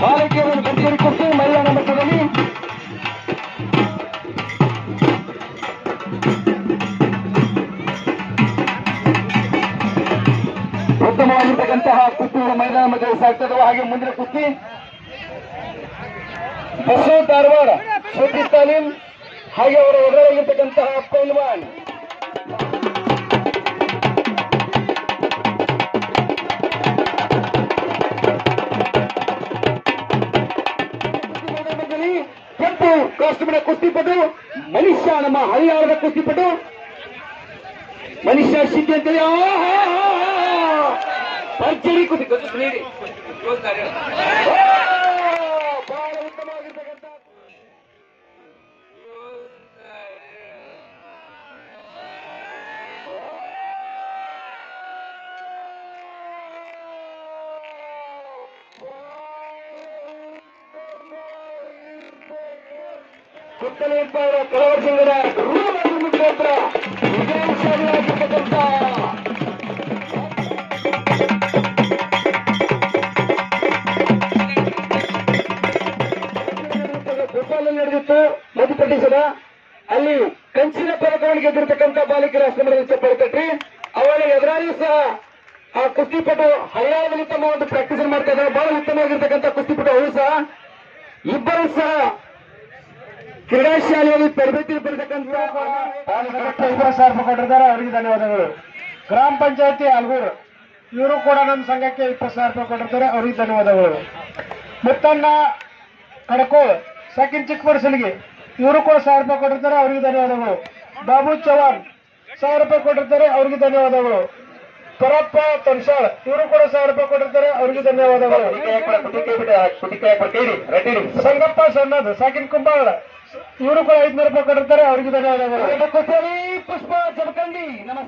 ಬಾಲಕಿಯರನ್ನು ಮಟ್ಟದಲ್ಲಿ ಉತ್ತಮವಾಗಿರ್ತಕ್ಕಂತಹ ಕುಸ್ತಿಗಳ ಮೈದಾನ ಮಧ್ಯದಲ್ಲಿ ಸಾಗ್ತದೆ ಹಾಗೆ ಮುಂದಿನ ಕುಸ್ತಿ ಬಸವ ಧಾರವಾಡ ಸುದ್ದಿ ತಾಲೀಮ್ ಹಾಗೆ ಅವರ ಎದುರಾಗಿರ್ತಕ್ಕಂತಹ ಪೈಲ್ವಾನ್. ಕೆಂಪು ಕಾಸ್ಟ್ಯೂಮಿನ ಕುಸ್ತಿಪಟು ಮನುಷ್ಯ ನಮ್ಮ ಹರಿಯಾಣದ ಕುಸ್ತಿಪಟು ಮನುಷ್ಯ ಸಿದ್ಧಿ ಅಂತೇಳಿ ಆಹಾ! ಭರ್ಜರಿ ಕುಸ್ತಿ ಸುತ್ತಲೇ ಇಬ್ಬರ ಕಲವರಸಿಂಗರ ರೂಢ ಮುಖಾಂತರ ವಿಜಯಶಾಲಿಯಾಗಿರ್ತಕ್ಕಂಥ ಫುಟ್ಬಾಲ್ ನಡೆದಿತ್ತು ಮಧ್ಯಪ್ರದೇಶದ ಅಲ್ಲಿ ಕಂಚಿನ ಪದಕವನ್ನು ಗೆದ್ದಿರತಕ್ಕಂಥ ಬಾಲಿಕರ ಆಶ್ರಮದಲ್ಲಿ ಚಪ್ಪಳಿಕಟ್ಟಿ ಅವರ ಎದುರಾಳಿ ಸಹ ಆ ಕುಸ್ತಿಪಟು ಹರಿಯಾಣದಲ್ಲಿ ತಮ್ಮ ಒಂದು ಪ್ರಾಕ್ಟೀಸ್ ಮಾಡ್ತಾ ಇದ್ದಾರೆ ಬಹಳ ಉತ್ತಮವಾಗಿರ್ತಕ್ಕಂಥ ಕುಸ್ತಿಪಟು ಅವರು ಸಹ. ಇಬ್ಬರು ಸಹ ಕ್ರೀಡಾ ಶಾಲೆಯಲ್ಲಿ ತರಬೇತಿ ಇಬ್ಬರು ಸಾವಿರ ರೂಪಾಯಿ ಅವರಿಗೆ ಧನ್ಯವಾದಗಳು ಗ್ರಾಮ ಪಂಚಾಯತಿ ಅಲ್ಗೂರು ಇವರು ಕೂಡ ನಮ್ಮ ಸಂಘಕ್ಕೆ ಇಪ್ಪತ್ತು ಸಾವಿರ ರೂಪಾಯಿ ಕೊಟ್ಟಿರ್ತಾರೆ ಅವ್ರಿಗೆ ಧನ್ಯವಾದಗಳು ಮುತ್ತಣ್ಣ ಕಡಕೋಳ್ ಸೆಕೆಂಡ್ ಚಿಕ್ಕಪಡಿಸಲಿಗೆ ಇವರು ಕೂಡ ಸಾವಿರ ರೂಪಾಯಿ ಕೊಟ್ಟಿರ್ತಾರೆ ಅವರಿಗೆ ಧನ್ಯವಾದಗಳು ಬಾಬು ಚವಾನ್ ಸಾವಿರ ರೂಪಾಯಿ ಕೊಟ್ಟಿರ್ತಾರೆ ಅವ್ರಿಗೆ ಧನ್ಯವಾದಗಳು ಪರಪ್ಪ ತನ್ಸಾಳ್ ಇವರು ಕೂಡ ಸಾವಿರ ರೂಪಾಯಿ ಕೊಟ್ಟಿರ್ತಾರೆ ಅವ್ರಿಗೆ ಧನ್ಯವಾದಗಳು ಸಂಗಪ್ಪ ಸಣ್ಣದ್ ಸಾಕಿನ್ ಕುಂಬಾಳ ಇವರು ಕೂಡ ಐದ್ನೂರು ರೂಪಾಯಿ ಕೊಟ್ಟಿರ್ತಾರೆ ಅವರಿಗೆ ಧನ್ಯವಾದಗಳು. ಕುಸ್ತಿಯಲ್ಲಿ ಪುಷ್ಪ ಜಮಖಂಡಿ. ನಮ್ಮ